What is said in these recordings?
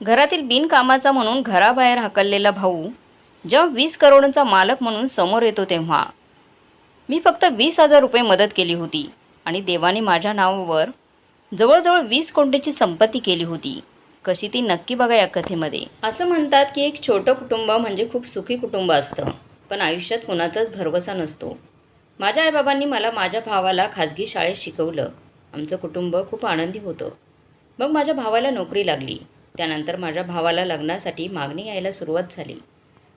घरातील बिनकामाचा म्हणून घराबाहेर हाकललेला भाऊ जेव्हा वीस करोडांचा मालक म्हणून समोर येतो तेव्हा. मी फक्त वीस हजार रुपये मदत केली होती आणि देवाने माझ्या नावावर जवळजवळ वीस कोटीची संपत्ती केली होती. कशी ती नक्की बघा या कथेमध्ये. असं म्हणतात की एक छोटं कुटुंब म्हणजे खूप सुखी कुटुंब असतं पण आयुष्यात कुणाचाच भरवसा नसतो. माझ्या आईबाबांनी मला माझ्या भावाला खाजगी शाळेत शिकवलं. आमचं कुटुंब खूप आनंदी होतं. मग माझ्या भावाला नोकरी लागली. त्यानंतर माझ्या भावाला लग्नासाठी मागणी यायला सुरुवात झाली.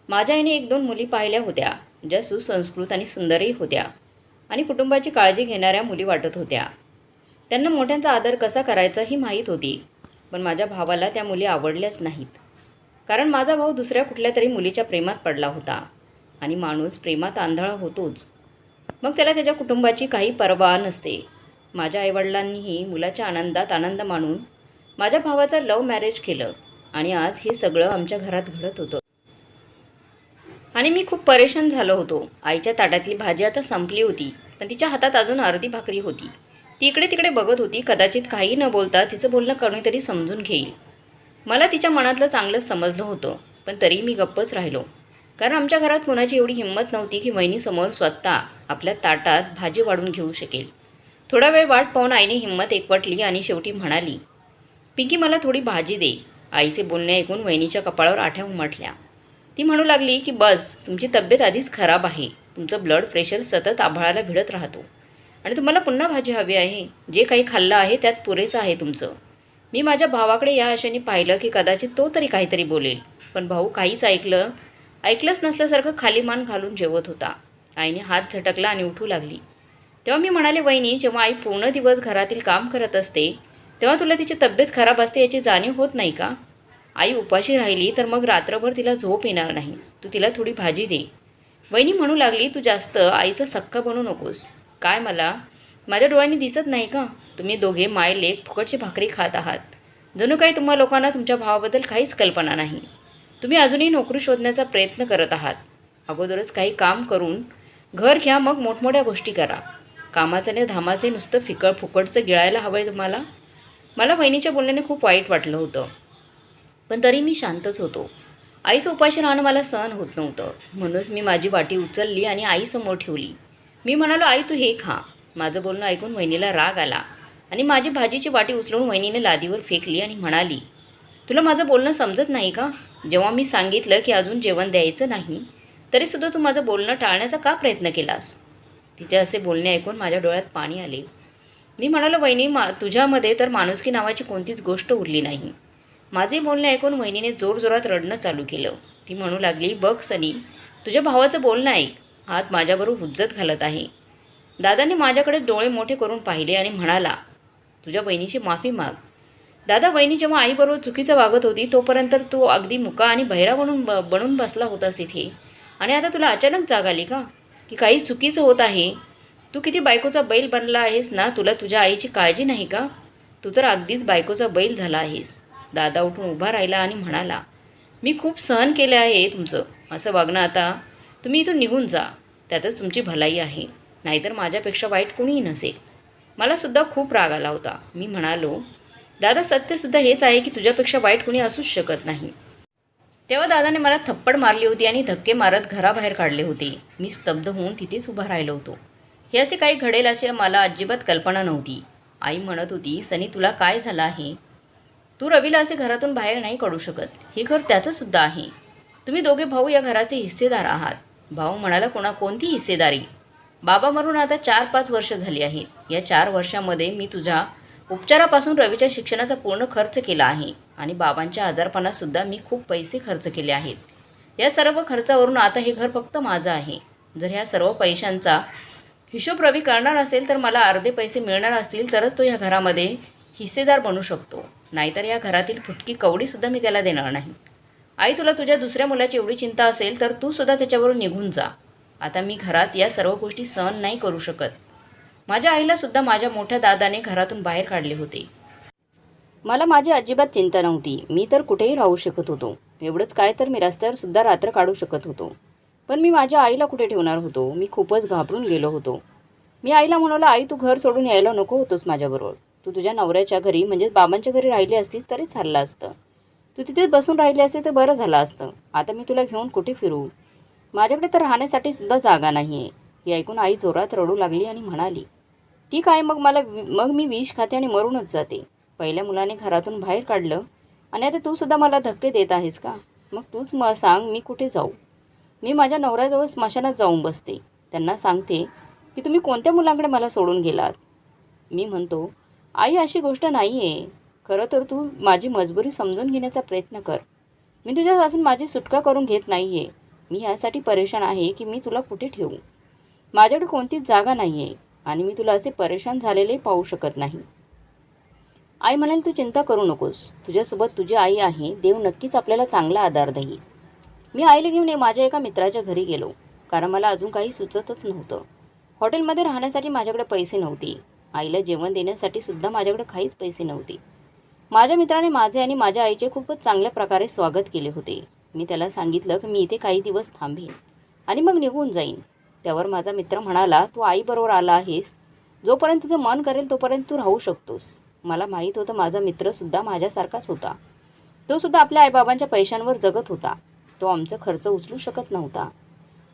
माझ्या आईने एक दोन मुली पाहिल्या होत्या ज्या सुसंस्कृत आणि सुंदरही होत्या आणि कुटुंबाची काळजी घेणाऱ्या मुली वाटत होत्या. त्यांना मोठ्यांचा आदर कसा करायचा ही माहीत होती पण माझ्या भावाला त्या मुली आवडल्याच नाहीत. कारण माझा भाऊ दुसऱ्या कुठल्या तरी मुलीच्या प्रेमात पडला होता आणि माणूस प्रेमात आंधळा होतोच. मग त्याला त्याच्या कुटुंबाची काही पर्वा नसते. माझ्या आईवडिलांनीही मुलाच्या आनंदात आनंद मानून माझ्या भावाचं लव्ह मॅरेज केलं आणि आज हे सगळं आमच्या घरात घडत होतं. आणि मी खूप परेशान झालो होतो. आईच्या ताटातली भाजी आता संपली होती पण तिच्या हातात अजून अर्धी भाकरी होती. ती इकडे तिकडे बघत होती कदाचित काही न बोलता तिचं बोलणं कोणीतरी समजून घेईल. मला तिच्या मनातलं चांगलंच समजलं होतं पण तरी मी गप्पच राहिलो. कारण आमच्या घरात कोणाची एवढी हिंमत नव्हती की वहिनीसमोर स्वतः आपल्या ताटात भाजी वाढून घेऊ शकेल. थोडा वेळ वाट पाहून आईने हिंमत एकवटली आणि शेवटी म्हणाली पिंकी मला थोडी भाजी दे. आईचे बोलणे ऐकून वहिनीच्या कपाळावर आठ्या उमटल्या. ती म्हणू लागली की बस तुमची तब्येत आधीच खराब आहे. तुमचं ब्लड प्रेशर सतत आभाळाला भिडत राहतो. आणि तुम्हाला पुन्हा भाजी हवी आहे. जे काही खाल्लं आहे त्यात पुरेसं आहे तुमचं. मी माझ्या भावाकडे या आशेने पाहिलं की कदाचित तो तरी काहीतरी बोलेल. पण भाऊ काहीच ऐकलं ऐकलंच नसल्यासारखं खाली मान घालून जेवत होता. आईने हात झटकला आणि उठू लागली. तेव्हा मी म्हणाले वहिनी जेव्हा आई पूर्ण दिवस घरातील काम करत असते तेव्हा तुला तिची तब्येत खराब असते याची जाणीव होत नाही का? आई उपाशी राहिली तर मग रात्रभर तिला झोप येणार नाही. तू तिला थोडी भाजी दे. वहिनी म्हणू लागली तू जास्त आईचं सक्का बनू नकोस. काय मला? माझ्या डोळ्यांनी दिसत नाही का? तुम्ही दोघे मायलेक फुकटची भाकरी खात आहात. जणू काही तुम्हा लोकांना तुमच्या भावाबद्दल काहीच कल्पना नाही. तुम्ही अजूनही नोकरी शोधण्याचा प्रयत्न करत आहात. अगोदरच काही काम करून घर घ्या मग मोठमोठ्या गोष्टी करा. कामाचं आणि धामाचे नुसतं फिकळ फुकटचं गिळायला हवं आहे तुम्हाला? मला बहिणीच्या बोलण्याने खूप वाईट वाटलं होतं. पण तरी मी शांतच होतो. आईचं उपाशी राहणं मला सहन होत नव्हतं. म्हणूनच मी माझी वाटी उचलली आणि आईसमोर ठेवली. मी म्हणालो आई तू हे खा. माझं बोलणं ऐकून वहिनीला राग आला आणि माझी भाजीची वाटी उचलून वहिनीने लादीवर फेकली आणि म्हणाली तुला माझं बोलणं समजत नाही का? जेव्हा मी सांगितलं की अजून जेवण द्यायचं नाही तरीसुद्धा तू माझं बोलणं टाळण्याचा का प्रयत्न केलास? तिचे असे बोलणे ऐकून माझ्या डोळ्यात पाणी आले. मी म्हणालो वहिनी मा तुझ्यामध्ये तर माणुसकी नावाची कोणतीच गोष्ट उरली नाही. माझे बोलणे ऐकून वहिनीने जोरजोरात रडणं चालू केलं. ती म्हणू लागली बघ सनी तुझ्या भावाचं बोलणं ऐक. हात माझ्याबरोबर हुज्जत घालत आहे. दादाने माझ्याकडे डोळे मोठे करून पाहिले आणि म्हणाला तुझ्या बहिणीची माफी माग. दादा बहिणी जेव्हा आईबरोबर चुकीचं वागत होती तोपर्यंत तू अगदी मुका आणि बहिरा बनून ब बनून बसला होतास तिथे. आणि आता तुला अचानक जाग आली का? की काही चुकीचं होत आहे? तू किती बायकोचा बैल बनला आहेस ना तुला तुझ्या आईची काळजी नाही का? तू तर अगदीच बायकोचा बैल झाला आहेस. दादा उठून उभा राहिला आणि म्हणाला मी खूप सहन केले आहे तुमचं. असं वागणं आता. तुम्ही इथून निघून जा. त्यातच तुमची भलाई आहे. नाहीतर माझ्यापेक्षा वाईट कोणीही नसेल. मला सुद्धा खूप राग आला होता. मी म्हणालो दादा सत्यसुद्धा हेच आहे की तुझ्यापेक्षा वाईट कोणी असूच शकत नाही. तेव्हा दादाने मला थप्पड मारली होती आणि धक्के मारत घराबाहेर काढले होते. मी स्तब्ध होऊन तिथेच उभा राहिलो होतो. हे असे काही घडेल अशी मला अजिबात कल्पना नव्हती. आई म्हणत होती सनी तुला काय झालं आहे? तू रवीला असे घरातून बाहेर नाही काढू शकत. हे घर त्याचंसुद्धा आहे. तुम्ही दोघे भाऊ या घराचे हिस्सेदार आहात. भाऊ म्हणाला कोणा कोणती हिस्सेदारी? बाबा मरून आता चार पाच वर्ष झाली आहेत. या चार वर्षामध्ये मी तुझ्या उपचारापासून रवीच्या शिक्षणाचा पूर्ण खर्च केला आहे आणि बाबांच्या आजारपणातसुद्धा मी खूप पैसे खर्च केले आहेत. या सर्व खर्चावरून आता हे घर फक्त माझं आहे. जर ह्या सर्व पैशांचा हिशोब रवी करणार असेल तर मला अर्धे पैसे मिळणार असतील तरच तो ह्या घरामध्ये हिस्सेदार बनू शकतो. नाहीतर या घरातील फुटकी कवडीसुद्धा मी त्याला देणार नाही. आई तुला तुझ्या दुसऱ्या मुलाची एवढी चिंता असेल तर तू सुद्धा त्याच्यावरून निघून जा. आता मी घरात या सर्व गोष्टी सहन नाही करू शकत. माझ्या आईलासुद्धा माझ्या मोठ्या दादाने घरातून बाहेर काढले होते. मला माझी अजिबात चिंता नव्हती. मी तर कुठेही राहू शकत होतो. एवढंच काय तर मी रस्त्यावर सुद्धा रात्र काढू शकत होतो. पण मी माझ्या आईला कुठे ठेवणार होतो? मी खूपच घाबरून गेलो होतो. मी आईला म्हणालो आई तू घर सोडून यायला नको होतोस माझ्याबरोबर. तू तुझ्या नवऱ्याच्या घरी म्हणजेच बाबांच्या घरी राहिली असतीस तरी चाललं असतं. तू तिथेच बसून राहिली असते तर बरं झालं असतं. आता मी तुला घेऊन कुठे फिरू? माझ्याकडे तर राहण्यासाठी सुद्धा जागा नाही आहे हे ऐकून आई जोरात रडू लागली आणि म्हणाली ठीक आहे मग मला मग मी विष खाते आणि मरूनच जाते. पहिल्या मुलाने घरातून बाहेर काढलं आणि आता तू सुद्धा मला धक्के देत आहेस का? मग तूच म सांग मी कुठे जाऊ. मी माझ्या नवऱ्याजवळ स्मशानात जाऊन बसते. त्यांना सांगते की तुम्ही कोणत्या मुलांकडे मला सोडून गेलात? मी म्हणतो आई अशी गोष्ट नाही आहे खरं तर तू माझी मजबुरी समजून घेण्याचा प्रयत्न कर. मी तुझ्यापासून माझी सुटका करून घेत नाही आहे मी यासाठी परेशान आहे की मी तुला कुठे ठेवू? माझ्याकडे कोणतीच जागा नाही आहे आणि मी तुला असे परेशान झालेले पाहू शकत नाही. आई म्हणाल तू चिंता करू नकोस. तुझ्यासोबत तुझी आई आहे. देव नक्कीच आपल्याला चांगला आधार देईल. मी आईला घेऊन माझ्या एका मित्राच्या घरी गेलो. कारण मला अजून काही सुचतच नव्हतं. हॉटेलमध्ये राहण्यासाठी माझ्याकडे पैसे नव्हते. आईला जेवण देण्यासाठी सुद्धा माझ्याकडे काहीच पैसे नव्हते. माझ्या मित्राने माझे आणि माझ्या आईचे खूपच चांगल्या प्रकारे स्वागत केले होते. मी त्याला सांगितलं की मी इथे काही दिवस थांबेन आणि मग निघून जाईन. त्यावर माझा मित्र म्हणाला तू आईबरोबर आला आहेस. जोपर्यंत तुझं मन करेल तोपर्यंत तू राहू शकतोस. मला माहीत होतं माझा मित्रसुद्धा माझ्यासारखाच होता. तो सुद्धा आपल्या आईबाबांच्या पैशांवर जगत होता. तो आमचा खर्च उचलू शकत नव्हता.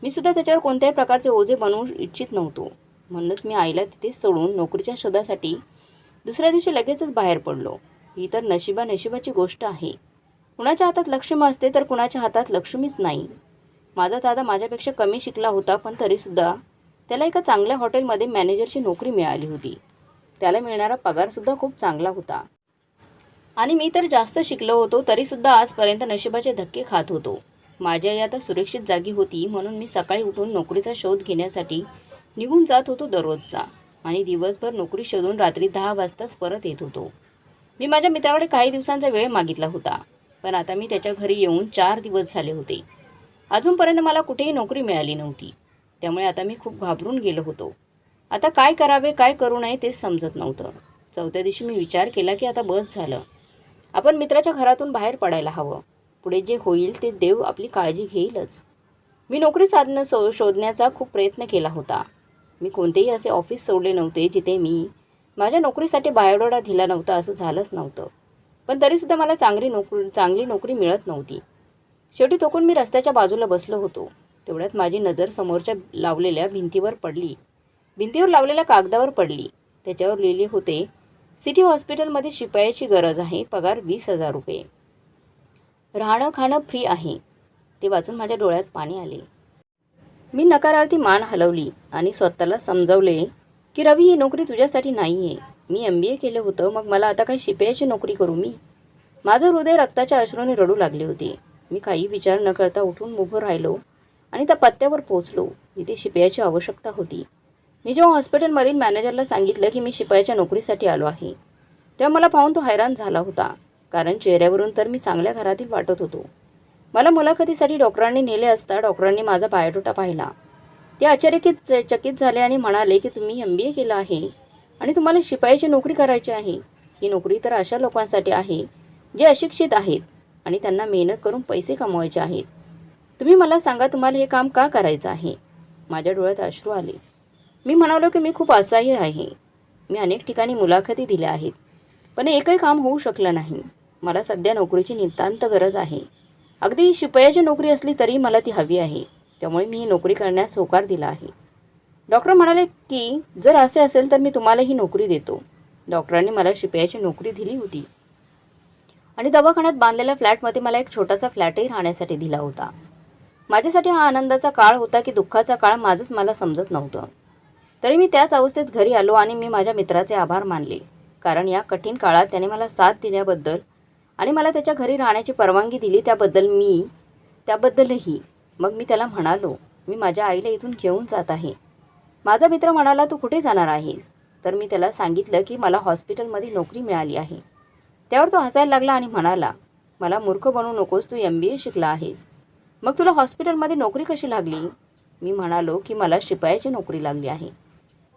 मी सुद्धा त्याच्यावर कोणत्याही प्रकारचे ओझे बनवू इच्छित नव्हतो. म्हणूनच मी आईला तिथेच सोडून नोकरीच्या शोधासाठी दुसऱ्या दिवशी लगेचच बाहेर पडलो. ही तर नशिबा नशिबाची गोष्ट आहे. कुणाच्या हातात लक्ष्मी असते तर कुणाच्या हातात लक्ष्मीच नाही. माझा दादा माझ्यापेक्षा कमी शिकला होता पण तरीसुद्धा त्याला एका चांगल्या हॉटेलमध्ये मॅनेजरची नोकरी मिळाली होती. त्याला मिळणारा पगारसुद्धा खूप चांगला होता. आणि मी तर जास्त शिकलो होतो तरीसुद्धा आजपर्यंत नशिबाचे धक्के खात होतो. माझ्या आई आता सुरक्षित जागी होती म्हणून मी सकाळी उठून नोकरीचा शोध घेण्यासाठी निघून जात होतो दररोजचा आणि दिवसभर नोकरी शोधून रात्री दहा वाजताच परत येत होतो. मी माझ्या मित्राकडे काही दिवसांचा वेळ मागितला होता पण आता मी त्याच्या घरी येऊन चार दिवस झाले होते. अजूनपर्यंत मला कुठेही नोकरी मिळाली नव्हती. त्यामुळे आता मी खूप घाबरून गेलो होतो. आता काय करावे काय करू नये तेच समजत नव्हतं. चौथ्या दिवशी मी विचार केला की आता बस झालं. आपण मित्राच्या घरातून बाहेर पडायला हवं. पुढे जे होईल ते देव आपली काळजी घेईलच. मी नोकरी साधणं सो शोधण्याचा खूप प्रयत्न केला होता. मी कोणतेही असे ऑफिस सोडले नव्हते जिथे मी माझ्या नोकरीसाठी बायोडोडा दिला नव्हता असं झालंच नव्हतं. पण तरीसुद्धा मला चांगली नोकरी चांगली नोकरी मिळत नव्हती. शेवटी थोकून मी रस्त्याच्या बाजूला बसलो होतो. तेवढ्यात माझी नजर समोरच्या लावलेल्या भिंतीवर पडली. भिंतीवर लावलेल्या कागदावर पडली. त्याच्यावर लिहिले होते सिटी हॉस्पिटलमध्ये शिपायाची गरज आहे पगार वीस हजार रुपये. राहणं खाणं फ्री आहे. ते वाचून माझ्या डोळ्यात पाणी आले. मी नकारार्थी मान हलवली आणि स्वतःला समजवले की रवी ही नोकरी तुझ्यासाठी नाही आहे मी एम बी ए केलं होतं. मग मला आता काही शिपायाची नोकरी करू मी. माझं हृदय रक्ताच्या अश्रूने रडू लागले होते. मी काही विचार न करता उठून उभं राहिलो आणि त्या पत्त्यावर पोचलो जिथे शिपायाची आवश्यकता होती. मी जेव्हा हॉस्पिटलमधील मॅनेजरला सांगितलं की मी शिपायाच्या नोकरीसाठी आलो आहे तेव्हा मला पाहून तो हैराण झाला होता. कारण चेहऱ्यावरून तर मी चांगल्या घरातील वाटत होतो. मला मुलाखतीसाठी डॉक्टरांनी नेले असता डॉक्टरांनी माझा पायटोटा पाहिला. ते आश्चर्यचकित चकित झाले आणि म्हणाले की तुम्ही एम बी ए केलं आहे आणि तुम्हाला शिपायाची नोकरी करायची आहे. ही नोकरी तर अशा लोकांसाठी आहे जे अशिक्षित आहेत आणि त्यांना मेहनत करून पैसे कमवायचे आहेत. तुम्ही मला सांगा तुम्हाला हे काम का करायचं आहे? माझ्या डोळ्यात अश्रू आले. मी म्हणालो की मी खूप असहाय्य आहे. मी अनेक ठिकाणी मुलाखती दिल्या आहेत पण एकही काम होऊ शकलं नाही. मला सध्या नोकरीची नितांत गरज आहे. अगदी शिपयाची नोकरी असली तरी मला ती हवी आहे. त्यामुळे मी ही नोकरी करण्यास होकार दिला आहे. डॉक्टर म्हणाले की जर असे असेल तर मी तुम्हाला ही नोकरी देतो. डॉक्टरांनी मला शिपयाची नोकरी दिली होती. आणि दवाखान्यात बांधलेल्या फ्लॅटमध्ये मला एक छोटासा फ्लॅटही राहण्यासाठी दिला होता. माझ्यासाठी हा आनंदाचा काळ होता की दुःखाचा काळ माझंच मला समजत नव्हतं. तरी मी त्याच अवस्थेत घरी आलो आणि मी माझ्या मित्राचे आभार मानले. कारण या कठीण काळात त्याने मला साथ दिल्याबद्दल आणि मला त्याच्या घरी राहण्याची परवानगी दिली त्याबद्दल मी त्याबद्दलही. मग मी त्याला म्हणालो मी माझ्या आईला इथून घेऊन जात आहे. माझा मित्र म्हणाला तू कुठे जाणार आहेस? तर मी त्याला सांगितलं की मला हॉस्पिटलमध्ये नोकरी मिळाली आहे. त्यावर तो हसायला लागला आणि म्हणाला मला मूर्ख बनवू नकोस तू एम बी ए शिकला आहेस. मग तुला हॉस्पिटलमध्ये नोकरी कशी लागली? मी म्हणालो की मला शिपायाची नोकरी लागली आहे.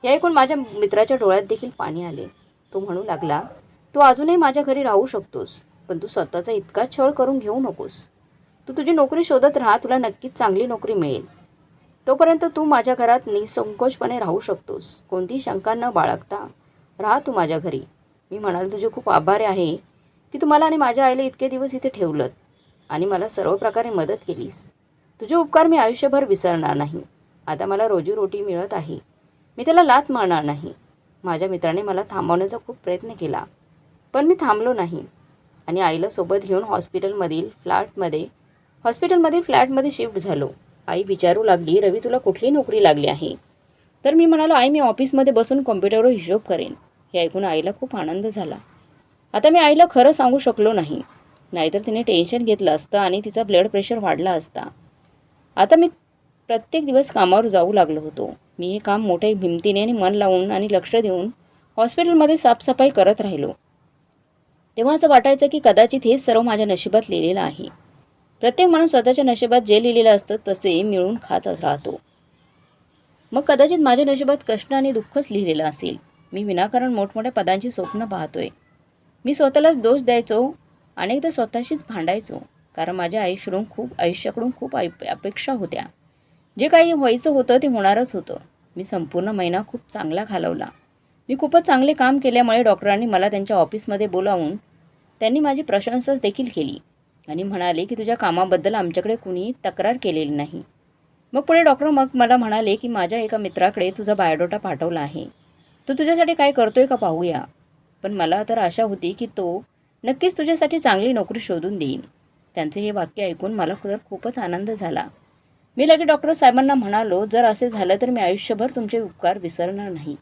हे ऐकून माझ्या मित्राच्या डोळ्यात देखील पाणी आले. तो म्हणू लागला तू अजूनही माझ्या घरी राहू शकतोस. पण तू स्वतःचा इतका छळ करून घेऊ नकोस. तू तुझी नोकरी शोधत राहा तुला नक्कीच चांगली नोकरी मिळेल. तोपर्यंत तू माझ्या घरात निसंकोचपणे राहू शकतोस. कोणतीही शंका न बाळगता राहा तू माझ्या घरी. मी म्हणाल तुझे खूप आभारी आहे की तुम्हाला आणि माझ्या आईला इतके दिवस इथे ठेवलं आणि मला सर्व प्रकारे मदत केलीस. तुझे उपकार मी आयुष्यभर विसरणार नाही. आता मला रोजीरोटी मिळत आहे. मी त्याला लात मारणार नाही. माझ्या मित्राने मला थांबवण्याचा खूप प्रयत्न केला पण मी थांबलो नाही. आणि आईला सोबत घेऊन हॉस्पिटलमधील फ्लॅटमध्ये हॉस्पिटलमधील फ्लॅटमध्ये शिफ्ट झालो. आई विचारू लागली रवी तुला कुठली नोकरी लागली आहे? तर मी म्हणालो आई मी ऑफिसमध्ये बसून कॉम्प्युटरवर हिशोब करेन. हे ऐकून आईला खूप आनंद झाला. आता मी आईला खरं सांगू शकलो नाही. नाहीतर तिने टेन्शन घेतलं असतं आणि तिचा ब्लड प्रेशर वाढला असता. आता मी प्रत्येक दिवस कामावर जाऊ लागलो होतो. मी हे काम मोठ्या हिमतीने आणि मन लावून आणि लक्ष देऊन हॉस्पिटलमध्ये साफसफाई करत राहिलो. तेव्हा असं वाटायचं की कदाचित हेच सर्व माझ्या नशिबात लिहिलेलं आहे. प्रत्येक माणूस स्वतःच्या नशिबात जे लिहिलेलं असतं तसे मिळून खात राहतो. मग कदाचित माझ्या नशिबात कष्ट आणि दुःखच लिहिलेलं असेल. मी विनाकारण मोठमोठ्या पदांची स्वप्न पाहतोय. मी स्वतःलाच दोष द्यायचो अनेकदा स्वतःशीच भांडायचो कारण माझ्या आयुष्याकडून खूप आयुष्याकडून खूप ऐप अपेक्षा होत्या. जे काही व्हायचं होतं ते होणारच होतं. मी संपूर्ण महिना खूप चांगला घालवला. मी खूपच चांगले काम केल्यामुळे डॉक्टरांनी मला त्यांच्या ऑफिसमध्ये बोलावून त्यांनी माझी प्रशंसाच देखील केली आणि म्हणाले की तुझ्या कामाबद्दल आमच्याकडे कुणी तक्रार केलेली नाही. मग पुढे डॉक्टर मग मला म्हणाले की माझ्या एका मित्राकडे तुझा बायोडोटा पाठवला आहे. तो तुझ्यासाठी काय करतोय का पाहूया. पण मला तर आशा होती की तो नक्कीच तुझ्यासाठी चांगली नोकरी शोधून देईन. त्यांचे हे वाक्य ऐकून मला तर खूपच आनंद झाला. मी लगेच डॉक्टर साहेबांना म्हणालो जर असे झालं तर मी आयुष्यभर तुमचे उपकार विसरणार नाही.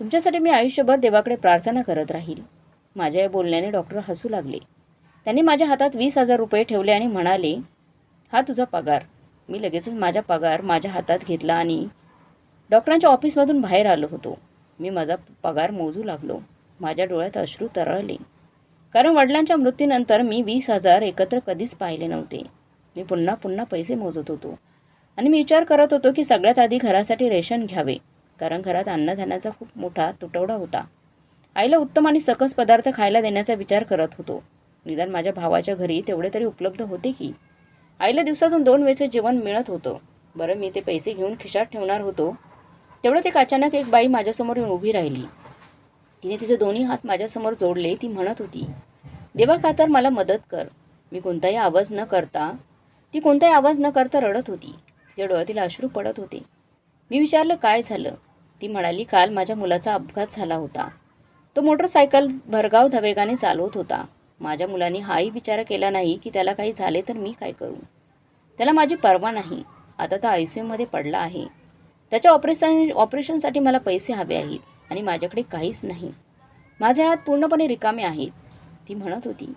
तुमच्यासाठी मी आयुष्यभर देवाकडे प्रार्थना करत राहील. माझ्या या बोलण्याने डॉक्टर हसू लागले. त्यांनी माझ्या हातात वीस हजार रुपये ठेवले आणि म्हणाले हा तुझा पगार. मी लगेचच माझा पगार माझ्या हातात घेतला आणि डॉक्टरांच्या ऑफिसमधून बाहेर आलो होतो. मी माझा पगार मोजू लागलो. माझ्या डोळ्यात अश्रू तरळले. कारण वडिलांच्या मृत्यूनंतर मी वीस हजार एकत्र कधीच पाहिले नव्हते. मी पुन्हा पुन्हा पैसे मोजत होतो. आणि मी विचार करत होतो की सगळ्यात आधी घरासाठी रेशन घ्यावे. कारण घरात अन्नधान्याचा खूप मोठा तुटवडा होता. आईला उत्तम आणि सकस पदार्थ खायला देण्याचा विचार करत होतो. निदान माझ्या भावाच्या घरी तेवढे तरी उपलब्ध होते की? आईला दिवसातून दोन वेळचं जेवण मिळत होतं. बरं मी ते पैसे घेऊन खिशात ठेवणार होतो. तेवढं ते अचानक एक बाई माझ्यासमोर येऊन उभी राहिली. तिने तिचे दोन्ही हात माझ्यासमोर जोडले. ती म्हणत होती देवा कातर मला मदत कर. मी कोणताही आवाज न करता ती कोणताही आवाज न करता रडत होती. तिच्या डोळ्यातील अश्रू पडत होते. मी विचारलं काय झालं? ती म्हणाली काल माझ्या मुलाचा अपघात झाला होता. तो मोटरसायकल भरगाव धवेगाने चालवत होता. माझ्या मुलांनी हाही विचार केला नाही की त्याला काही झाले तर मी काय करू? त्याला माझी पर्वा नाही. आता तो आय सी यूमध्ये पडला आहे. त्याच्या ऑपरेशन ऑपरेशनसाठी मला पैसे हवे आहेत आणि माझ्याकडे काहीच नाही. माझ्या हात पूर्णपणे रिकामे आहेत ती म्हणत होती.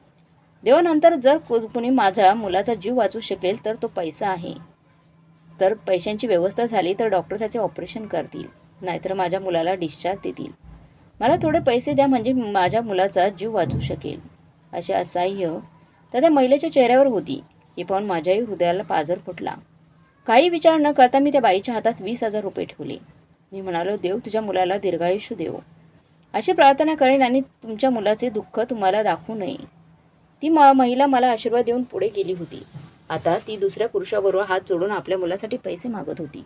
देवानंतर जर को- कुणी माझ्या मुलाचा जीव वाचू शकेल तर तो पैसा आहे. तर पैशांची व्यवस्था झाली तर डॉक्टर त्याचे ऑपरेशन करतील. नाहीतर माझ्या मुलाला डिस्चार्ज देतील. मला थोडे पैसे द्या म्हणजे माझ्या मुलाचा जीव वाचू शकेल. असे असह्य तर त्या महिलेच्या चेहऱ्यावर होती. हे पाहून माझ्याही हृदयाला पाझर फुटला. काही विचार न करता मी त्या बाईच्या हातात वीस हजार रुपये ठेवले. मी म्हणालो देव तुझ्या मुलाला दीर्घायुष्य देव. अशी प्रार्थना करेन आणि तुमच्या मुलाचे दुःख तुम्हाला दाखवू नये. ती म महिला मला आशीर्वाद देऊन पुढे गेली होती. आता ती दुसऱ्या पुरुषाबरोबर हात जोडून आपल्या मुलासाठी पैसे मागत होती.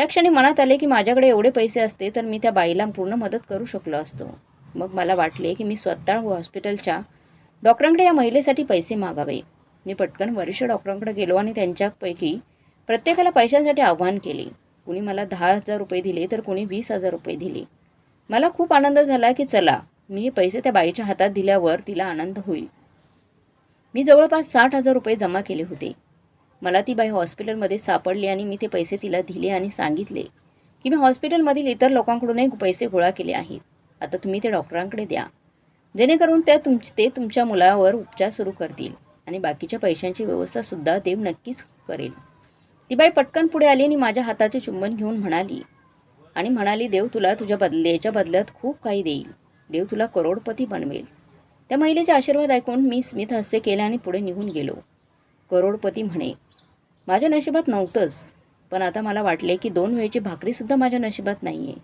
त्या क्षणी मनात आले की माझ्याकडे एवढे पैसे असते तर मी त्या बाईला पूर्ण मदत करू शकलो असतो. मग मला वाटले की मी स्वतः हॉस्पिटलच्या डॉक्टरांकडे या महिलेसाठी पैसे मागावे. मी पटकन वरिष्ठ डॉक्टरांकडे गेलो आणि त्यांच्यापैकी प्रत्येकाला पैशासाठी आव्हान केले. कुणी मला दहा हजार रुपये दिले तर कुणी वीस हजार रुपये दिले. मला खूप आनंद झाला की चला मी हे पैसे त्या बाईच्या हातात दिल्यावर तिला आनंद होईल. मी जवळपास साठ हजार रुपये जमा केले होते. मला ती बाई हॉस्पिटलमध्ये सापडली आणि मी ते पैसे तिला दिले आणि सांगितले की मी हॉस्पिटलमधील इतर लोकांकडूनही पैसे गोळा केले आहेत. आता तुम्ही ते डॉक्टरांकडे द्या. जेणेकरून त्या तुम ते तुमच्या मुलावर उपचार सुरू करतील आणि बाकीच्या पैशांची व्यवस्थासुद्धा देव नक्कीच करेल. ती बाई पटकन पुढे आली आणि माझ्या हाताचे चुंबन घेऊन म्हणाली आणि म्हणाली देव तुला तुझ्या बदल्याच्या बदल्यात खूप काही देईल. देव तुला करोडपती बनवेल. त्या महिलेचे आशीर्वाद ऐकून मी स्मित हास्य केले आणि पुढे निघून गेलो. करोडपती म्हणे. माझ्या नशिबात नव्हतंच पण आता मला वाटले की दोन वेळची भाकरीसुद्धा माझ्या नशिबात नाही आहे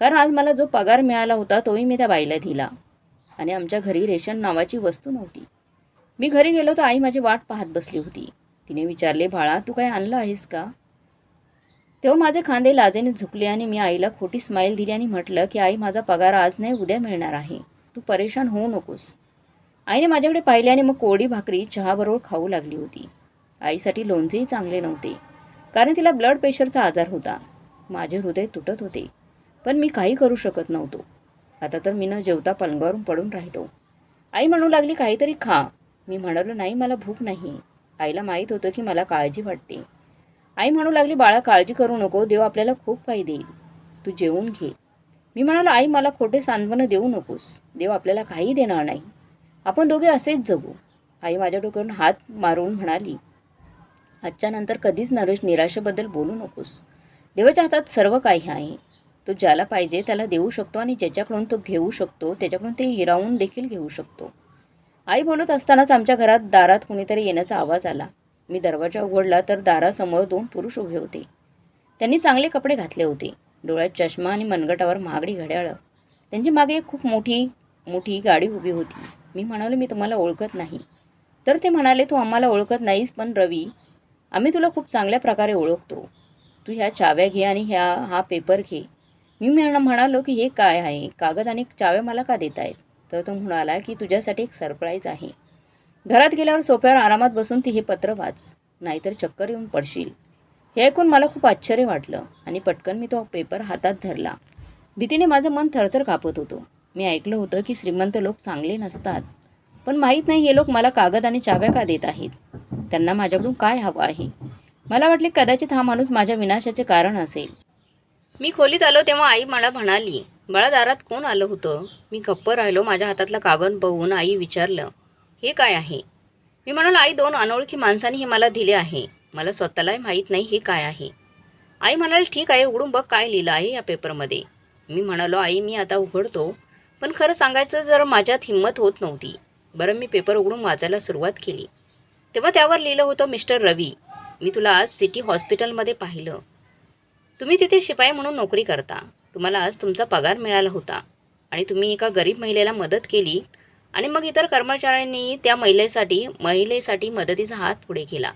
कारण आज मला जो पगार मिळाला होता तोही मी त्या बाईला दिला. आणि आमच्या घरी रेशन नावाची वस्तू नव्हती. मी घरी गेलो तर आई माझी वाट पाहत बसली होती. तिने विचारले बाळा तू काय आणलं आहेस का? तेव्हा माझे खांदे लाजेने झुकले आणि मी आईला खोटी स्माईल दिली आणि म्हटलं की आई माझा पगार आज नाही उद्या मिळणार आहे. तू परेशान होऊ नकोस. आईने माझ्याकडे पाहिले आणि मग कोरडी भाकरी चहाबरोबर खाऊ लागली होती. आईसाठी लोणचेही चांगले नव्हते कारण तिला ब्लड प्रेशरचा आजार होता. माझे हृदय तुटत होते पण मी काही करू शकत नव्हतो. आता तर मी न जेवता पलंगावरून पडून राहिलो. आई म्हणू लागली काहीतरी खा. मी म्हणालो नाही मला भूक नाही. आईला माहीत होतं की मला काळजी वाटते. आई म्हणू लागली बाळा काळजी करू नको देव आपल्याला खूप काही देईल. तू जेवून घे. मी म्हणालो आई मला खोटे सांत्वनं देऊ नकोस. देव आपल्याला काही देणार नाही. आपण दोघे असेच जगू. आई माझ्या डोक्यावरून हात मारून म्हणाली आजच्या नंतर कधीच नरेश निराशेबद्दल बोलू नकोस. देवाच्या हातात सर्व काही आहे. तो ज्याला पाहिजे त्याला देऊ शकतो आणि ज्याच्याकडून तो घेऊ शकतो त्याच्याकडून ते हिरावून देखील घेऊ शकतो. आई बोलत असतानाच आमच्या घरात दारात कोणीतरी येण्याचा आवाज आला. मी दरवाजा उघडला तर दारासमोर दोन पुरुष उभे होते. त्यांनी चांगले कपडे घातले होते. डोळ्यात चष्मा आणि मनगटावर महागडी घड्याळं. त्यांची मागे खूप मोठी मोठी गाडी उभी होती. मी म्हणालो मी तुम्हाला ओळखत नाही. तर ते म्हणाले तू आम्हाला ओळखत नाहीस पण रवी आम्ही तुला खूप चांगल्या प्रकारे ओळखतो. तू ह्या चाव्या घे आणि ह्या हा पेपर घे. मी म्हणालो की हे काय आहे? कागद आणि चाव्या मला का देत आहेत? तर तो म्हणाला की तुझ्यासाठी एक सरप्राईज आहे. घरात गेल्यावर सोप्यावर आरामात बसून ती हे पत्र वाच नाहीतर चक्कर येऊन पडशील. हे ऐकून मला खूप आश्चर्य वाटलं आणि पटकन मी तो पेपर हातात धरला. भीतीने माझं मन थरथर कापत होतं. मी ऐकलं होतं की श्रीमंत लोक चांगले नसतात. पण माहीत नाही हे लोक मला कागद आणि चाव्या का देत आहेत? त्यांना माझ्याकडून काय हवं आहे? मला वाटले कदाचित हा माणूस माझ्या विनाशाचे कारण असेल. मी खोलीत आलो तेव्हा आई मला म्हणाली बाळा दारात कोण आलं होतं? मी गप्प राहिलो माझ्या हातातला कागद बघून आई विचारलं हे काय आहे? मी म्हणालो आई दोन अनोळखी माणसांनी हे मला दिले आहे. मला स्वतःलाही माहीत नाही हे काय आहे. आई म्हणाली ठीक आहे उघडून बघ काय लिहिलं आहे या पेपरमध्ये मी म्हणालो आई मी आता उघडतो. पण खरं सांगायचं जर माझ्यात हिंमत होत नव्हती बरं मी पेपर उघडून वाचायला सुरुवात केली. तेव्हा त्यावर लिहिलं होतं मिस्टर रवी मी तुला आज सिटी हॉस्पिटलमध्ये पाहिलं. तुम्ही तिथे शिपाई म्हणून नोकरी करता तुम्हाला आज तुमचा पगार मिळाला होता आणि तुम्ही एका गरीब महिलेला मदत केली आणि मग इतर कर्मचाऱ्यांनी त्या महिलेसाठी महिलेसाठी मदतीचा हात पुढे केला.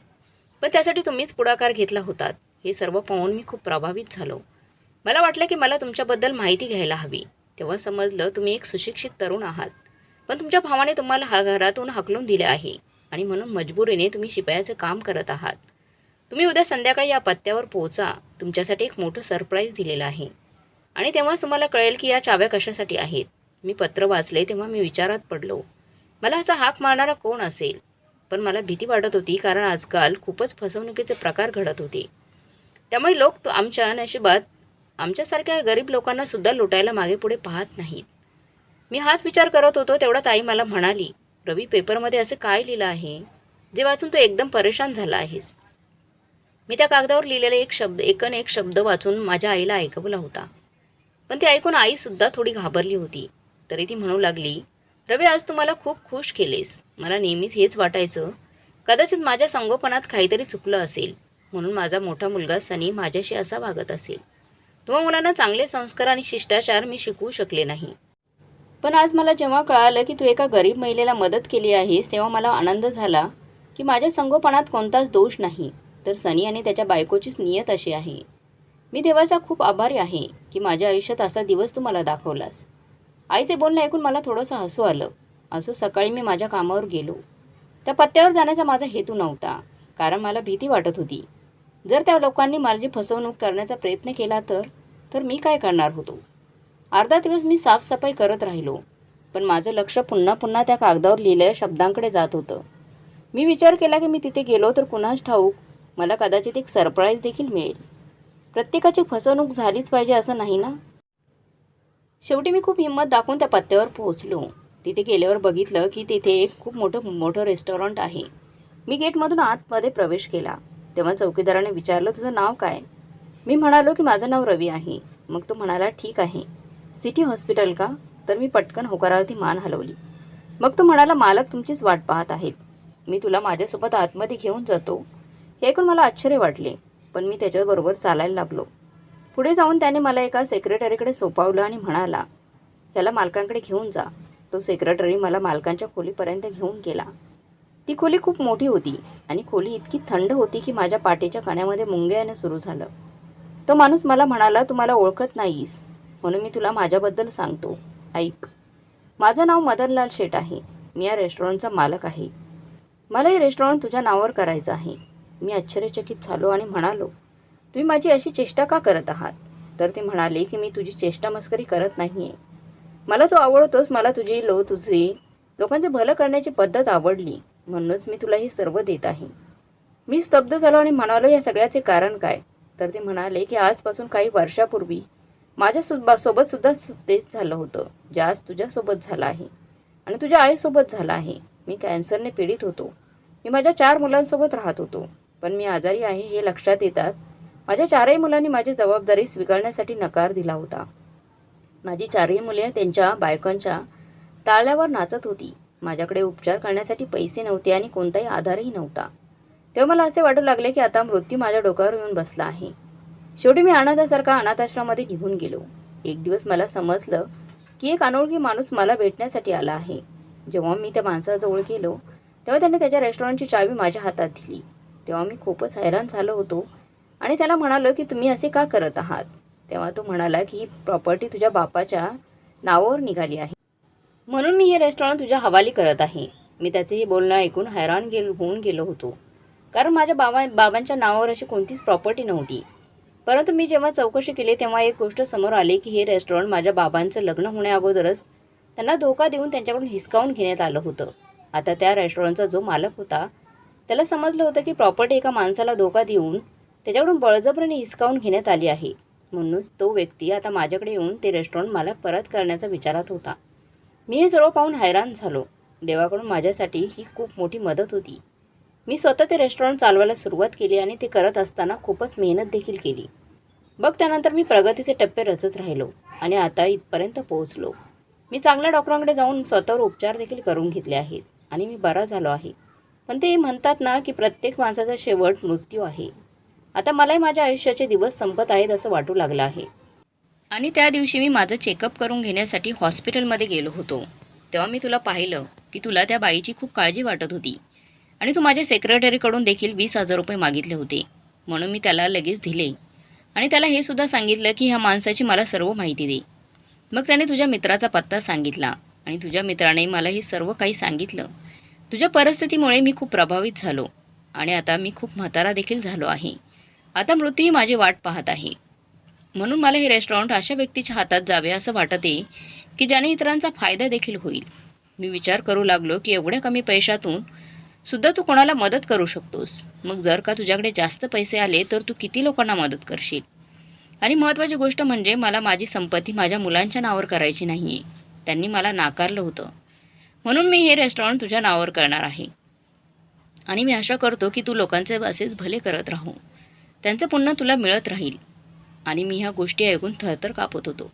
पण त्यासाठी तुम्हीच पुढाकार घेतला होतात हे सर्व पाहून मी खूप प्रभावित झालो. मला वाटलं की मला तुमच्याबद्दल माहिती घ्यायला हवी. तेव्हा समजलं तुम्ही एक सुशिक्षित तरुण आहात. पण तुमच्या भावाने तुम्हाला हा घरातून हकलून दिले आहे आणि म्हणून मजबुरीने तुम्ही शिपायाचं काम करत आहात. तुम्ही उद्या संध्याकाळी या पत्त्यावर पोहोचा. तुमच्यासाठी एक मोठं सरप्राईज दिलेलं आहे. आणि तेव्हाच तुम्हाला कळेल की या चाव्या कशासाठी आहेत. मी पत्र वाचले तेव्हा मी विचारात पडलो. मला असा हाक मारणारा कोण असेल? पण मला भीती वाटत होती कारण आजकाल खूपच फसवणुकीचे प्रकार घडत होते. त्यामुळे लोक तो आमच्या नशिबात आमच्यासारख्या गरीब लोकांना सुद्धा लुटायला मागे पुढे पाहत नाहीत. मी हाच विचार करत होतो तेवढा आई मला म्हणाली रवी पेपरमध्ये असं काय लिहिलं आहे? जे वाचून तू एकदम परेशान झाला आहेस. मी त्या कागदावर लिहिलेला एक शब्द एकन एक शब्द वाचून माझ्या आईला ऐकवला होता. पण ते ऐकून आईसुद्धा थोडी घाबरली होती. तरी ती म्हणू लागली रवी आज तू मला खूप खुश केलेस. मला नेहमीच हेच वाटायचं कदाचित माझ्या संगोपनात काहीतरी चुकलं असेल म्हणून माझा मोठा मुलगा सनी माझ्याशी असा वागत असेल. तुम्हा मुलांना चांगले संस्कार आणि शिष्टाचार मी शिकवू शकले नाही. पण आज मला जेव्हा कळालं की तू एका गरीब महिलेला मदत केली आहेस तेव्हा मला आनंद झाला की माझ्या संगोपनात कोणताच दोष नाही. तर सनी आणि त्याच्या बायकोचीच नियत अशी आहे. मी देवाचा खूप आभारी आहे की माझ्या आयुष्यात असा दिवस तू मला दाखवलास. आईचे बोलणं ऐकून मला थोडंसं हसू आलं. असो सकाळी मी माझ्या कामावर गेलो. त्या पत्त्यावर जाण्याचा माझा हेतू नव्हता कारण मला भीती वाटत होती. जर त्या लोकांनी माझी फसवणूक करण्याचा प्रयत्न केला तर तर मी काय करणार होतो? अर्धा दिवस मी साफसफाई करत राहिलो पण माझं लक्ष पुन्हा पुन्हा त्या कागदावर लिहिलेल्या शब्दांकडे जात होतं. मी विचार केला की मी तिथे गेलो तर कुणाच ठाऊक मला कदाचित एक सरप्राईज देखील मिळेल. प्रत्येकाची फसवणूक झालीच पाहिजे असं नाही ना? शेवटी मी खूप हिंमत दाखवून त्या पत्त्यावर पोहोचलो. तिथे गेल्यावर बघितलं की तिथे एक खूप मोठं मोठं रेस्टॉरंट आहे. मी गेटमधून आतमध्ये प्रवेश केला. तेव्हा चौकीदाराने विचारलं तुझं नाव काय? मी म्हणालो की माझं नाव रवी आहे. मग तो म्हणाला ठीक आहे. सिटी हॉस्पिटल का? तर मी पटकन होकारावरती मान हलवली. मग तो म्हणाला मालक तुमचीच वाट पाहत आहेत. मी तुला माझ्यासोबत आतमध्ये घेऊन जातो. हे ऐकून मला आश्चर्य वाटले पण मी त्याच्याबरोबर चालायला लागलो. पुढे जाऊन त्याने मला एका सेक्रेटरीकडे सोपावलं आणि म्हणाला ह्याला मालकांकडे घेऊन जा. तो सेक्रेटरी मला मालकांच्या खोलीपर्यंत घेऊन गेला. ती खोली खूप मोठी होती आणि खोली इतकी थंड होती की माझ्या पाठीच्या कण्यामध्ये मुंगे येणं सुरू झालं. तो माणूस मला म्हणाला तू मला ओळखत नाहीस. म्हणून मी तुला माझ्याबद्दल सांगतो. ऐक. माझं नाव मदनलाल शेठ आहे. मी या रेस्टॉरंटचा मालक आहे. मला हे रेस्टॉरंट तुझ्या नावावर करायचं आहे. मी आश्चर्यचकित झालो आणि म्हणालो तुम्ही माझी अशी चेष्टा का करत आहात? तर ते म्हणाले की मी तुझी चेष्टा मस्करी करत नाही आहे मला तू आवडतोस मला तुझी लो तुझी लोकांचं भलं करण्याची पद्धत आवडली. म्हणूनच मी तुला हे सर्व देत आहे. मी स्तब्ध झालो आणि म्हणालो या सगळ्याचे कारण काय? तर ते म्हणाले की आजपासून काही वर्षापूर्वी माझ्या सु सोबत सुद्धा तेच झालं होतं जे आज तुझ्यासोबत झालं आहे आणि तुझ्या आईसोबत झालं आहे. मी कॅन्सरने पीडित होतो. मी माझ्या चार मुलांसोबत राहत होतो. पण मी आजारी आहे हे लक्षात येताच माझ्या चारही मुलांनी माझी जबाबदारी स्वीकारण्यासाठी नकार दिला होता. माझी चारही मुले त्यांच्या बायकांच्या ताळ्यावर नाचत होती. माझ्याकडे उपचार करण्यासाठी पैसे नव्हते आणि कोणताही आधारही नव्हता. तेव्हा मला असे वाटू लागले की आता मृत्यू माझ्या डोक्यावर येऊन बसला आहे. शेवटी मी अनाथासारखा अनाथाश्रमामध्ये निघून गेलो. एक दिवस मला समजलं की एक अनोळखी माणूस मला भेटण्यासाठी आला आहे. जेव्हा मी त्या माणसाजवळ गेलो तेव्हा त्याने त्याच्या रेस्टॉरंटची चावी माझ्या हातात दिली. तेव्हा मी खूपच हैराण झालो होतो आणि त्याला म्हणालो की तुम्ही असे का करत आहात? तेव्हा तो म्हणाला की ही प्रॉपर्टी तुझ्या बापाच्या नावावर निघाली आहे. म्हणून मी हे रेस्टॉरंट तुझ्या हवाली करत आहे. मी त्याचे हे बोलणं ऐकून हैराण गेल होऊन गेलो होतो. कारण माझ्या बाबा बाबांच्या नावावर अशी कोणतीच प्रॉपर्टी नव्हती. परंतु मी जेव्हा चौकशी केली तेव्हा एक गोष्ट समोर आली की हे रेस्टॉरंट माझ्या बाबांचं लग्न होण्याअगोदरच त्यांना धोका देऊन त्यांच्याकडून हिसकावून घेण्यात आलं होतं. आता त्या रेस्टॉरंटचा जो मालक होता त्याला समजलं होतं की प्रॉपर्टी एका माणसाला धोका देऊन त्याच्याकडून बळजबरीने हिसकावून घेण्यात आली आहे. म्हणूनच तो व्यक्ती आता माझ्याकडे येऊन ते रेस्टॉरंट मालक परत करण्याचा विचारात होता. मी हे सर्व पाहून हैराण झालो. देवाकडून माझ्यासाठी ही खूप मोठी मदत होती. मी स्वतः ते रेस्टॉरंट चालवायला सुरुवात केली आणि ते करत असताना खूपच मेहनत देखील केली. बघ त्यानंतर मी प्रगतीचे टप्पे रचत राहिलो आणि आता इथपर्यंत पोहोचलो. मी चांगल्या डॉक्टरांकडे जाऊन स्वतःवर उपचार देखील करून घेतले आहेत आणि मी बरा झालो आहे. पण ते म्हणतात ना की प्रत्येक माणसाचा शेवट मृत्यू आहे. आता मलाही माझ्या आयुष्याचे दिवस संपत आहेत असं वाटू लागलं आहे. आणि त्या दिवशी मी माझं चेकअप करून घेण्यासाठी हॉस्पिटलमध्ये गेलो होतो. तेव्हा मी तुला पाहिलं की तुला त्या बाईची खूप काळजी वाटत होती. आणि तू माझ्या सेक्रेटरीकडून देखील वीस हजार रुपये मागितले होते. म्हणून मी त्याला लगेच दिले. आणि त्याला हे सुद्धा सांगितलं की ह्या माणसाची मला सर्व माहिती दे. मग त्याने तुझ्या मित्राचा पत्ता सांगितला आणि तुझ्या मित्राने मला हे सर्व काही सांगितलं. तुझ्या परिस्थितीमुळे मी खूप प्रभावित झालो आणि आता मी खूप म्हातारा देखील झालो आहे. आता मृत्यूही माझी वाट पाहत आहे. म्हणून मला हे रेस्टॉरंट अशा व्यक्तीच्या हातात जावे असं वाटते की ज्याने इतरांचा फायदा देखील होईल. मी विचार करू लागलो की एवढ्या कमी पैशातून सुद्धा तू कोणाला मदत करू शकतोस. मग जर का तुझ्याकडे जास्त पैसे आले तर तू किती लोकांना मदत करशील? आणि महत्त्वाची गोष्ट म्हणजे मला माझी संपत्ती माझ्या मुलांच्या नावावर करायची नाही आहे त्यांनी मला नाकारलं होतं. म्हणून मी हे रेस्टॉरंट तुझ्या नावावर करणार आहे. आणि मी आशा करतो की तू लोकांचे असेच भले करत राहू. त्यांचं पुन्हा तुला मिळत राहील. आणि मी ह्या गोष्टी ऐकून थरथर कापत होतो.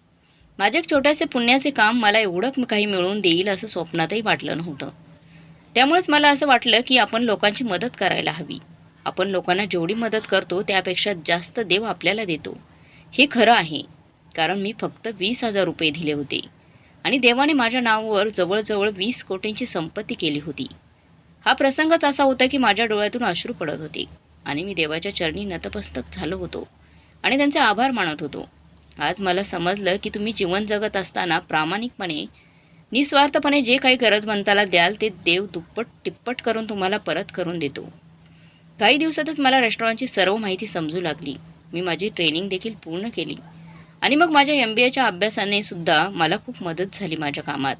माझ्या छोट्यासे पुण्याचे काम मला एवढं काही मिळवून देईल असं स्वप्नातही वाटलं नव्हतं. त्यामुळेच मला असं वाटलं की आपण लोकांची मदत करायला हवी. आपण लोकांना जेवढी मदत करतो त्यापेक्षा जास्त देव आपल्याला देतो. हे खरं आहे. कारण मी फक्त वीस हजार रुपये दिले होते. आणि देवाने माझ्या नावावर जवळजवळ वीस कोटींची संपत्ती केली होती. हा प्रसंगच असा होता की माझ्या डोळ्यातून अश्रू पडत होते. आणि मी देवाच्या चरणी नतपस्तक झालो होतो. आणि त्यांचे आभार मानत होतो. आज मला समजलं की तुम्ही जीवन जगत असताना प्रामाणिकपणे निस्वार्थपणे जे काही गरजवंताला द्याल ते देव दुप्पट तिप्पट करून तुम्हाला परत करून देतो. काही दिवसातच मला रेस्टॉरंटची सर्व माहिती समजू लागली. मी माझी ट्रेनिंग देखील पूर्ण केली. आणि मग माझ्या एम बी एच्या अभ्यासाने सुद्धा मला खूप मदत झाली माझ्या कामात.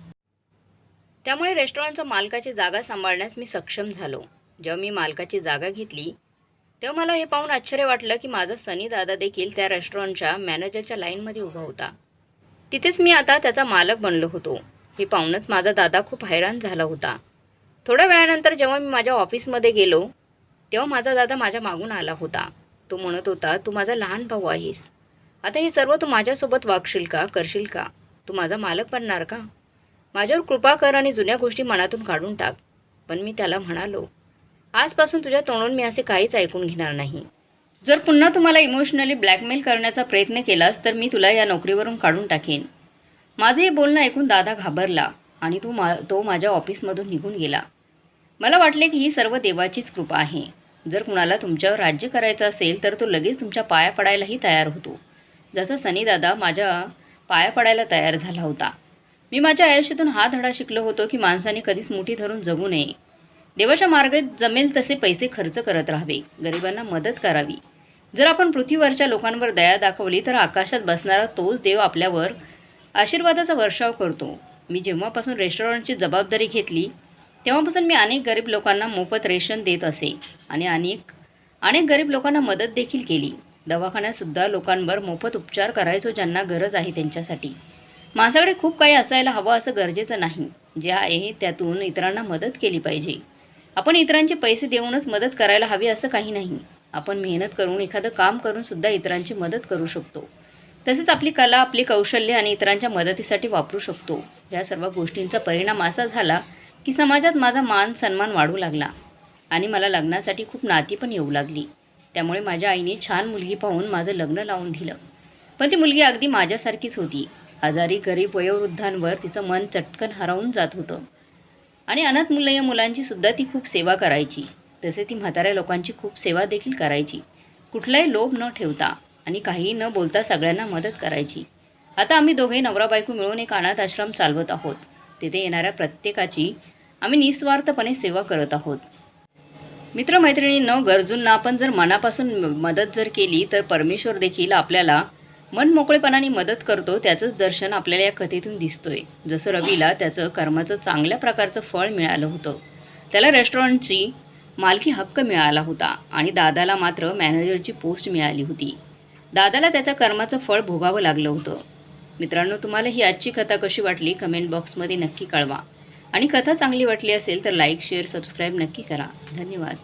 त्यामुळे रेस्टॉरंटचं मालकाची जागा सांभाळण्यास मी सक्षम झालो. जेव्हा मी मालकाची जागा घेतली तेव्हा मला हे पाहून आश्चर्य वाटलं की माझा सनी दादा देखील त्या रेस्टॉरंटच्या मॅनेजरच्या लाईनमध्ये उभा होता. तिथेच मी आता त्याचा मालक बनलो होतो. हे पाहूनच माझा दादा खूप हैराण झाला होता. थोड्या वेळानंतर जेव्हा मी माझ्या ऑफिसमध्ये गेलो तेव्हा माझा दादा माझ्या मागून आला होता. तो म्हणत होता तू माझा लहान भाऊ आहेस. आता हे सर्व तू माझ्यासोबत वागशील का करशील का? तू माझा मालक बनणार का? माझ्यावर कृपा कर आणि जुन्या गोष्टी मनातून काढून टाक. पण मी त्याला म्हणालो आजपासून तुझ्या तोंडून मी असे काहीच ऐकून घेणार नाही. जर पुन्हा तुम्हाला इमोशनली ब्लॅकमेल करण्याचा प्रयत्न केलास तर मी तुला या नोकरीवरून काढून टाकेन. माझे हे बोलणं ऐकून दादा घाबरला आणि तो मा तो माझ्या ऑफिसमधून निघून गेला. मला वाटले की ही सर्व देवाचीच कृपा आहे. जर कुणाला तुमच्यावर राज्य करायचं असेल तर तो लगेच तुमच्या पाया पडायलाही तयार होतो. जसा सनी दादा माझ्या पाया पडायला तयार झाला होता. मी माझ्या आयुष्यातून हा धडा शिकलो होतो की माणसाने कधीच मुठी धरून जगू नये. देवाच्या मार्गात जमेल तसे पैसे खर्च करत राहावे. गरिबांना मदत करावी. जर आपण पृथ्वीवरच्या लोकांवर दया दाखवली तर आकाशात बसणारा तोच देव आपल्यावर आशीर्वादाचा वर्षाव करतो. मी जेव्हापासून रेस्टॉरंटची जबाबदारी घेतली तेव्हापासून मी अनेक गरीब लोकांना मोफत रेशन देत असे आणि अनेक अनेक गरीब लोकांना मदत देखील केली. दवाखान्यातसुद्धा लोकांवर मोफत उपचार करायचो ज्यांना गरज आहे त्यांच्यासाठी. माझ्याकडे खूप काही असायला हवं असं गरजेचं नाही. जे आहे त्यातून इतरांना मदत केली पाहिजे. आपण इतरांचे पैसे देऊनच मदत करायला हवी असं काही नाही. आपण मेहनत करून एखादं काम करून सुद्धा इतरांची मदत करू शकतो. तसेच आपली कला आपली कौशल्य आणि इतरांच्या मदतीसाठी वापरू शकतो. या सर्व गोष्टींचा परिणाम असा झाला की समाजात माझा मान सन्मान वाढू लागला आणि मला लग्नासाठी खूप नाती पण येऊ लागली. त्यामुळे माझ्या आईने छान मुलगी पाहून माझं लग्न लावून दिलं. पण ती मुलगी अगदी माझ्यासारखीच होती. आजारी गरीब वयोवृद्धांवर तिचं मन चटकन हरवून जात होतं. आणि अनाथ मुलं मुलांची सुद्धा ती खूप सेवा करायची. तसे ती म्हाताऱ्या लोकांची खूप सेवा देखील करायची. कुठलाही लोभ न ठेवता आणि काहीही न बोलता सगळ्यांना मदत करायची. आता आम्ही दोघे नवरा बायको मिळून एक अनाथ आश्रम चालवत आहोत. तिथे येणाऱ्या प्रत्येकाची आम्ही निस्वार्थपणे सेवा करत आहोत. मित्रमैत्रिणींनो गरजूंना आपण जर मनापासून मदत जर केली तर परमेश्वर देखील आपल्याला मन मोकळेपणाने मदत करतो त्याचंच दर्शन आपल्याला या कथेतून दिसतोय. जसं रवीला त्याचं कर्माचं चांगल्या प्रकारचं फळ मिळालं होतं. त्याला रेस्टॉरंटची मालकी हक्क मिळाला होता आणि दादाला मात्र मॅनेजरची पोस्ट मिळाली होती. दादाला त्याच्या कर्माचं फळ भोगावं लागलं होतं. मित्रांनो तुम्हाला ही आजची कथा कशी वाटली? कमेंट बॉक्समध्ये नक्की कळवा. आणि कथा चांगली वाटली असेल तर लाईक शेअर सबस्क्राईब नक्की करा. धन्यवाद.